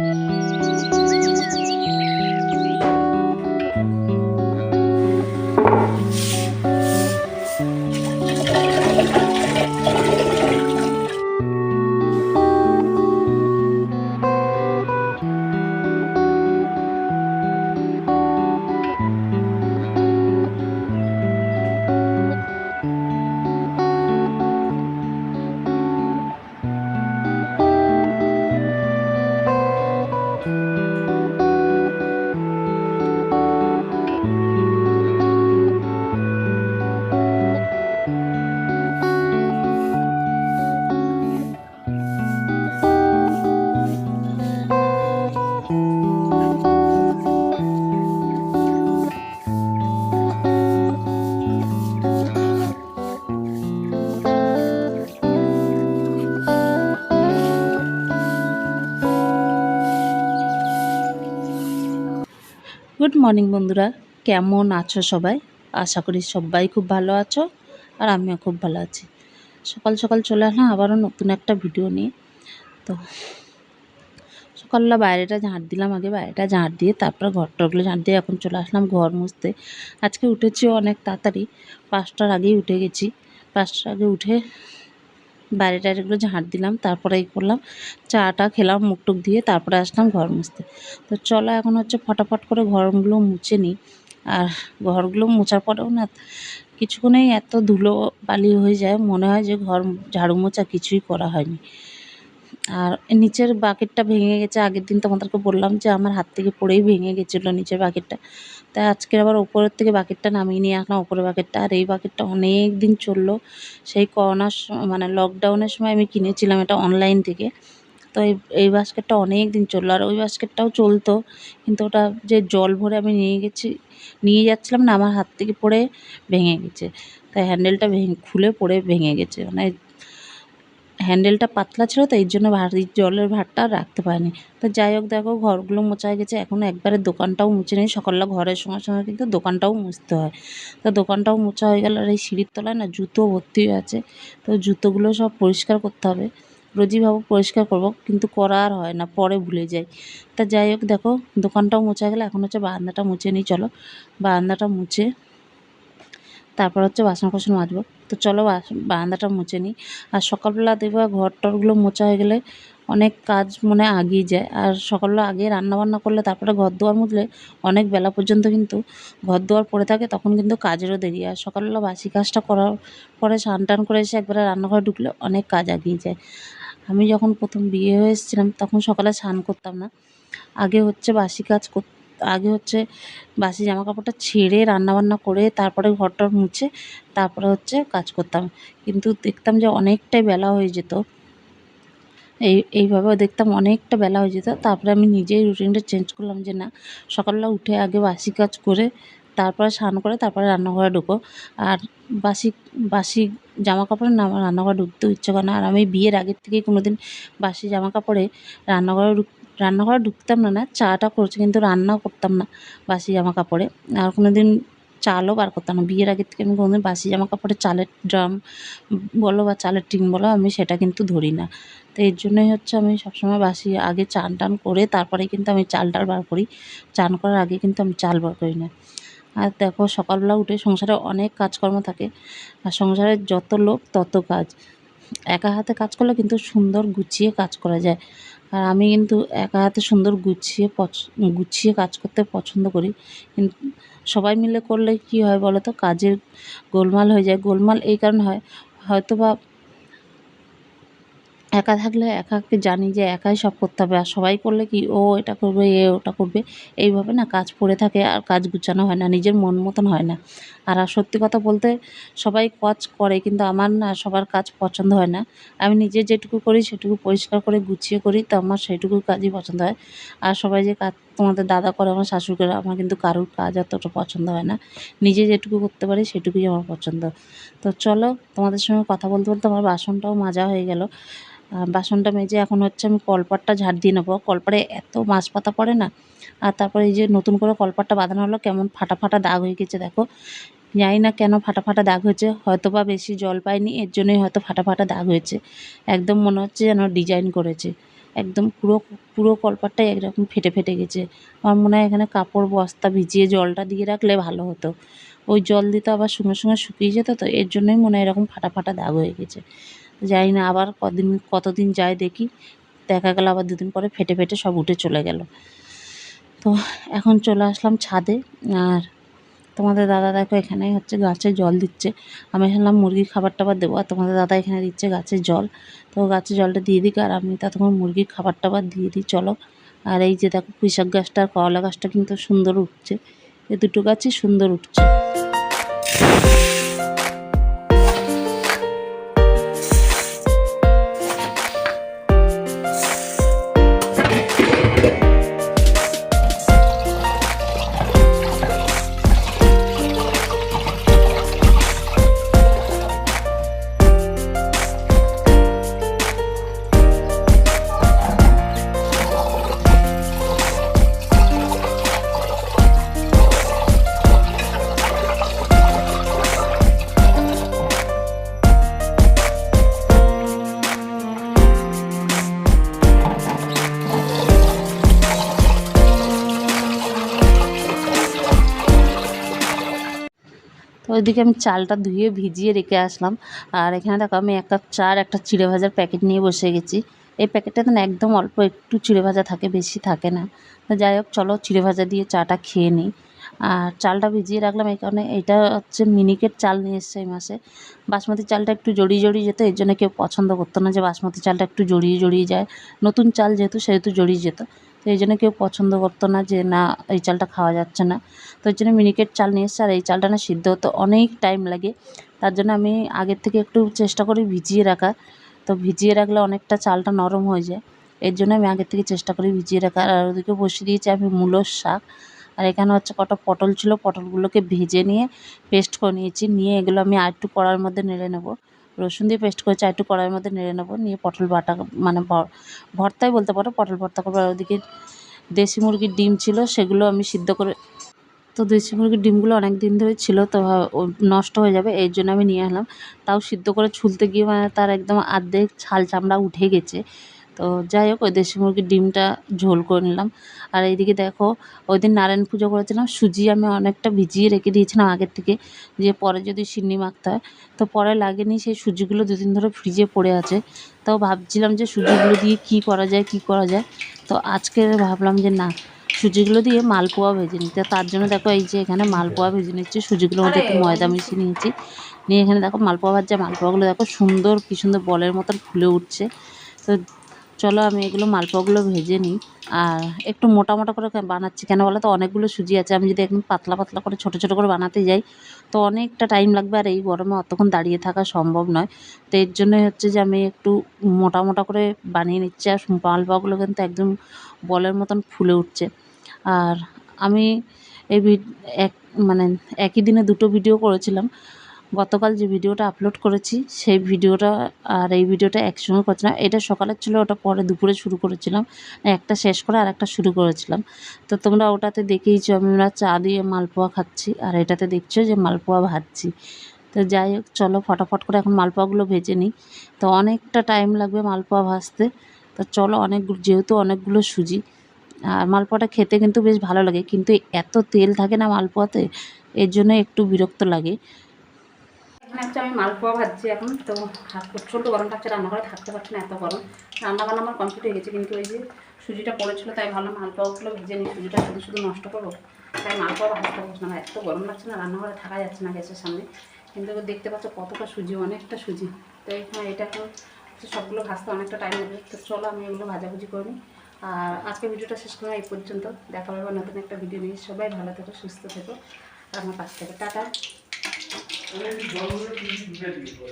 Música good morning বন্ধুরা। কেমন আছো সবাই? আশা করি সবাই খুব ভালো আছো আর আমিও খুব ভালো আছি। সকাল সকাল চলে আসলাম আবারও নতুন একটা ভিডিও নিয়ে। তো সকালবেলা বাইরেটা ঝাঁট দিলাম, আগে বাইরেটা ঝাঁট দিয়ে তারপর ঘরটরগুলো ঝাঁট দিয়ে এখন চলে আসলাম ঘর মুছতে। আজকে উঠেছি অনেক তাড়াতাড়ি। পাঁচটার আগেই উঠে গেছি। পাঁচটার আগে উঠে বাইরে টাইরেগুলো ঝাঁট দিলাম, তারপরে এই করলাম, চাটা খেলাম মুখ টুক দিয়ে তারপরে আসলাম ঘর মুছতে। তো চলো এখন হচ্ছে ফটাফট করে ঘরগুলো মুছে নিই। আর ঘরগুলো মোছার পরেও না কিছুক্ষণেই এত ধুলো বালি হয়ে যায়, মনে হয় যে ঘর ঝাড়ু মোছা কিছুই করা হয়নি। আর নিচের বাকেটটা ভেঙে গেছে। আগের দিন তোমাদেরকে বললাম যে আমার হাত থেকে পড়েই ভেঙে গেছিল নিচের বাকেটটা। তাই আজকে আবার ওপরের থেকে বাকেটটা নামিয়ে নিয়ে আসলাম ওপরের বাকেটটা। আর এই বাকেটটা অনেক দিন চলল। সেই করোনার মানে লকডাউনের সময় আমি কিনেছিলাম এটা অনলাইন থেকে। তো এই এই বাস্কেটটা অনেক দিন চলল। আর ওই বাস্কেটটাও চলতো, কিন্তু ওটা যে জল ভরে আমি নিয়ে গেছি, নিয়ে যাচ্ছিলাম না, আমার হাত থেকে পড়ে ভেঙে গেছে। তাই হ্যান্ডেলটা ভেঙে, খুলে পড়ে ভেঙে গেছে। মানে হ্যান্ডেলটা পাতলা ছিল তো এই জন্য ভারী জলের আর রাখতে পারিনি। তো যাই হোক, দেখো, ঘরগুলো মোছা গেছে। এখন একবারে দোকানটাও মুছে নেই। সকালবেলা ঘরের সঙ্গে সঙ্গে কিন্তু দোকানটাও মুছতে হয়। তো দোকানটাও মোছা হয়ে গেল। আর এই সিঁড়ির তলায় না জুতো ভর্তি হয়ে আছে। তো জুতোগুলো সব পরিষ্কার করতে হবে। রোজই ভাবো পরিষ্কার করব, কিন্তু করা আর হয় না, পরে ভুলে যাই। তা যাই হোক, দেখো, দোকানটাও মোছা গেলে। এখন হচ্ছে বারান্দাটা মুছে নিই, চলো। বারান্দাটা মুছে তারপর হচ্ছে বাসন কোসন মাজবো। তো চলো বারান্দাটা মুছে নিই। আর সকালবেলা দেখবা ঘর টরগুলো মোছা হয়ে গেলে অনেক কাজ মনে আগিয়ে যায়। আর সকালবেলা আগে রান্নাবান্না করলে তারপরে ঘর দুয়ার মুছলে অনেক বেলা পর্যন্ত কিন্তু ঘর দুয়ার পড়ে থাকে, তখন কিন্তু কাজেরও দেরি। আর সকালবেলা বাসি কাজটা করার পরে স্নান টান করে এসে একবারে রান্নাঘরে ঢুকলে অনেক কাজ আগিয়ে যায়। আমি যখন প্রথম বিয়ে হয়ে এসেছিলাম, তখন সকালে স্নান করতাম না। আগে হচ্ছে বাসি কাজ কর আগে হচ্ছে বাসি জামা কাপড়টা ছেড়ে রান্নাবান্না করে তারপরে ঘরটর মুছে তারপরে হচ্ছে কাজ করতাম। কিন্তু দেখতাম যে অনেকটাই বেলা হয়ে যেত। এই এইভাবে দেখতাম অনেকটা বেলা হয়ে যেত। তারপরে আমি নিজেই রুটিনটা চেঞ্জ করলাম যে না, সকালবেলা উঠে আগে বাসি কাজ করে তারপরে স্নান করে তারপরে রান্নাঘরে ঢুকো আর বাসি বাসি জামা কাপড়ে না আমার রান্নাঘরে ঢুকতেও ইচ্ছে করে না। আর আমি বিয়ের আগের থেকেই কোনো দিন বাসি জামা কাপড়ে রান্নাঘরে রান্নাঘরে ঢুকতাম না না। চাটা করছি কিন্তু রান্নাও করতাম না বাসি জামা কাপড়ে। আর কোনো দিন চালও বার করতাম না। বিয়ের আগের থেকে আমি কোনোদিন বাসি জামা কাপড়ে চালের ড্রাম বলো বা চালের টিন বলো, আমি সেটা কিন্তু ধরি না। তো এর জন্যই হচ্ছে আমি সবসময় বাসি আগে চান টান করে তারপরে কিন্তু আমি চাল টাল বার করি। চান করার আগে কিন্তু আমি চাল বার করি না। আর দেখো, সকালবেলা উঠে সংসারে অনেক কাজকর্ম থাকে। আর সংসারে যত লোক তত কাজ। একা হাতে কাজ করলে কিন্তু সুন্দর গুছিয়ে কাজ করা যায়। আর আমি কিন্তু একা হাতে সুন্দর গুছিয়ে গুছিয়ে কাজ করতে পছন্দ করি। কিন্তু সবাই মিলে করলে কি হয় বলো তো কাজের গোলমাল হয়ে যায়। গোলমাল এই কারণে হয়। হয়তো বা একা থাকলে একাকে জানি যে একাই সব করতে হবে। আর সবাই করলে কি, ও এটা করবে, এ ওটা করবে, এইভাবে না কাজ পড়ে থাকে আর কাজ গুছানো হয় না। নিজের মন মতন হয় না। আর সত্যি কথা বলতে সবাই কাজ করে, কিন্তু আমার না সবার কাজ পছন্দ হয় না। আমি নিজে যেটুকু করি সেটুকু পরিষ্কার করে গুছিয়ে করি, তো আমার সেইটুকু কাজই পছন্দ হয়। আর সবাই যে কাজ তোমাদের দাদা করে, আমার শাশুড়ি করে আমার কিন্তু কারোর কাজ অতটা পছন্দ হয় না। নিজে যেটুকু করতে পারি সেটুকুই আমার পছন্দ। তো চলো তোমাদের সঙ্গে কথা বলতে বলতে আমার বাসনটাও মাজা হয়ে গেল। বাসনটা মেজে এখন হচ্ছে আমি কলপাটটা ঝাড় দিয়ে নেব। কলপারে এত মাছ পাতা পড়ে না। আর তারপরে এই যে নতুন করে কলপাটটা বাঁধানো হলো, কেমন ফাটা ফাটা দাগ হয়ে গেছে, দেখো। জানি না কেন ফাটা ফাটা দাগ হয়েছে। হয়তো বা বেশি জল পায়নি এর জন্যই হয়তো ফাটা ফাটা দাগ হয়েছে। একদম মনে হচ্ছে যেন ডিজাইন করেছে। একদম পুরো পুরো কলপারটাই একরকম ফেটে ফেটে গেছে। আমার মনে হয় এখানে কাপড় বস্তা ভিজিয়ে জলটা দিয়ে রাখলে ভালো হতো। ওই জল দিতে আবার সঙ্গে সঙ্গে শুকিয়ে যেত তো, এর জন্যই মনে হয় এরকম ফাটা ফাটা দাগ হয়ে গেছে। জানি না আবার কদিন, কতদিন যায় দেখি। দেখা গেল আবার দুদিন পরে ফেটে ফেটে সব উঠে চলে গেল। তো এখন চলে আসলাম ছাদে, আর তোমাদের দাদা দেখো এখানে হচ্ছে গাছে জল দিচ্ছে। আমি ভাবলাম মুরগির খাবার টাবার দেবো আর তোমাদের দাদা এখানে দিচ্ছে গাছে জল। তো গাছে জলটা দিয়ে দিক আর আমি তা ততক্ষণ মুরগির খাবার টাবার দিয়ে দিই, চলো। আর এই যে দেখো কৃষক গাছটা আর করলা গাছটা কিন্তু সুন্দর উঠছে। এই দুটো গাছই সুন্দর উঠছে। ওইদিকে আমি চালটা ধুয়ে ভিজিয়ে রেখে আসলাম। আর এখানে দেখো আমি এক কাপ চা আর একটা চিড়ে ভাজার প্যাকেট নিয়ে বসে গেছি। এই প্যাকেটটাতে না একদম অল্প, একটু চিড়ে ভাজা থাকে, বেশি থাকে না। তো যাই হোক, চলো চিড়ে ভাজা দিয়ে চাটা খেয়ে নিই। আর চালটা ভিজিয়ে রাখলাম এই কারণে, এটা হচ্ছে মিনিকেট চাল নিয়ে এসছে এই মাসে। বাসমতি চালটা একটু জড়িয়ে জড়িয়ে যেত, এর জন্য কেউ পছন্দ করতো না যে বাসমতি চালটা একটু জড়িয়ে জড়িয়ে যায়। নতুন চাল যেহেতু, সেহেতু জড়িয়ে যেত। তো এই জন্য কেউ পছন্দ করতো না যে, না, এই চালটা খাওয়া যাচ্ছে না। তো ওই জন্য মিনিকেট চাল নিয়ে এসছে। আর এই চালটা না সিদ্ধ হতে অনেক টাইম লাগে। তার জন্য আমি আগের থেকে একটু চেষ্টা করি ভিজিয়ে রাখা তো ভিজিয়ে রাখলে অনেকটা চালটা নরম হয়ে যায়। এর জন্য আমি আগের থেকে চেষ্টা করি ভিজিয়ে রাখার। আর ওদিকে বসিয়ে দিয়েছি আমি মূলোর শাক। আর এখানে হচ্ছে কটা পটল ছিল। পটলগুলোকে ভেজে নিয়ে পেস্ট করে নিয়েছি। নিয়ে এগুলো আমি আর একটু কড়ার মধ্যে নেড়ে নেব। রসুন দিয়ে পেস্ট করে আর একটু কড়াইয়ের মধ্যে নেড়ে নেব, নিয়ে পটল বাটা মানে ভর্তাই বলতে পারো, পটল ভর্তা করব। ওদিকে দেশি মুরগির ডিম ছিল, সেগুলো আমি সিদ্ধ করে, তো দেশি মুরগির ডিমগুলো অনেক দিন ধরে ছিল, তো নষ্ট হয়ে যাবে এর জন্য আমি নিয়ে এলাম। তাও সিদ্ধ করে ছুলতে গিয়ে মানে তার একদম আর্ধেক ছাল চামড়া উঠে গেছে। তো যাই হোক, ওই দেশি মুরগির ডিমটা ঝোল করে নিলাম। আর এইদিকে দেখো ওই দিন নারায়ণ পুজো করেছিলাম, সুজি আমি অনেকটা ভিজিয়ে রেখে দিয়েছিলাম আগের থেকে, যে পরে যদি সিন্নি মাখতে হয়। তো পরে লাগেনি, সেই সুজিগুলো দুদিন ধরে ফ্রিজে পড়ে আছে। তাও ভাবছিলাম যে সুজিগুলো দিয়ে কি করা যায়, কি করা যায়। তো আজকে ভাবলাম যে না, সুজিগুলো দিয়ে মালপোয়া ভেজে নিতে তার জন্য দেখো, এই যে এখানে মালপোয়া ভেজে নিচ্ছি, সুজিগুলোর মধ্যে একটু ময়দা মিশিয়ে নিয়েছি। নিয়ে এখানে দেখো, মালপোয়া ভাজছে মালপোয়াগুলো দেখো, সুন্দর কি সুন্দর বলের মতন ফুলে উঠছে। তো চলো আমি এগুলো মালপোয়াগুলো ভেজে নিই। আর একটু মোটা মোটা করে বানাচ্ছি। কেন বলো তো? অনেকগুলো সুজি আছে। আমি যদি একদম পাতলা পাতলা করে ছোটো ছোটো করে বানাতে যাই, তো অনেকটা টাইম লাগবে। আর এই গরমে অতক্ষণ দাঁড়িয়ে থাকা সম্ভব নয়। তো এর জন্যই হচ্ছে যে আমি একটু মোটা মোটা করে বানিয়ে নিচ্ছি। আর মালপোয়াগুলো কিন্তু একদম বলের মতন ফুলে উঠছে। আর আমি এই এক মানে একই দিনে দুটো ভিডিও করেছিলাম। গতকাল যে ভিডিওটা আপলোড করেছি, সেই ভিডিওটা আর এই ভিডিওটা একসঙ্গে করছিলাম এটা সকালের ছিল, ওটা পরে দুপুরে শুরু করেছিলাম। একটা শেষ করে আর একটা শুরু করেছিলাম। তো তোমরা ওটাতে দেখেইছো আমি আমরা চা দিয়ে মালপোয়া খাচ্ছি, আর এটাতে দেখছ যে মালপোয়া ভাজছি। তো যাই হোক, চলো ফটাফট করে এখন মালপোয়াগুলো ভেজে নিই। তো অনেকটা টাইম লাগবে মালপোয়া ভাজতে। তো চলো অনেকগুলো, যেহেতু অনেকগুলো সুজি, আর মালপোয়াটা খেতে কিন্তু বেশ ভালো লাগে। কিন্তু এত তেল থাকে না মালপোয়াতে, এর জন্য একটু বিরক্ত লাগে। এখানে হচ্ছে আমি মালপোয়া ভাজছি এখন, তো প্রচণ্ড গরম থাকছে, রান্নাঘরে থাকতে পারছি না এত গরম। রান্না বান্না আমার কমপ্লিট হয়ে গেছে, কিন্তু ওই যে সুজিটা পড়েছিল, তাই ভাবলাম মালপোয়াগুলো ভেজে নিই, সুজিটা শুধু শুধু নষ্ট করব। তাই মালপোয়া ভাজতে বসলাম এত গরম লাগছে না, রান্নাঘরে থাকা যাচ্ছে না গ্যাসের সামনে। কিন্তু দেখতে পাচ্ছ কতটা সুজি, অনেকটা সুজি। তো এখানে এটা এখন সবগুলো ভাজতে অনেকটা টাইম লাগবে। তো চলো আমি এগুলো ভাজাভুজি করে নিই। আর আজকে ভিডিওটা শেষ করা এই পর্যন্ত। দেখা হবে নতুন একটা ভিডিও নিয়ে। সবাই ভালো থেকো, সুস্থ থেকো। আর আমার পাশ থেকে। টাটা। জঙ্গলে ঢুকে দিয়ে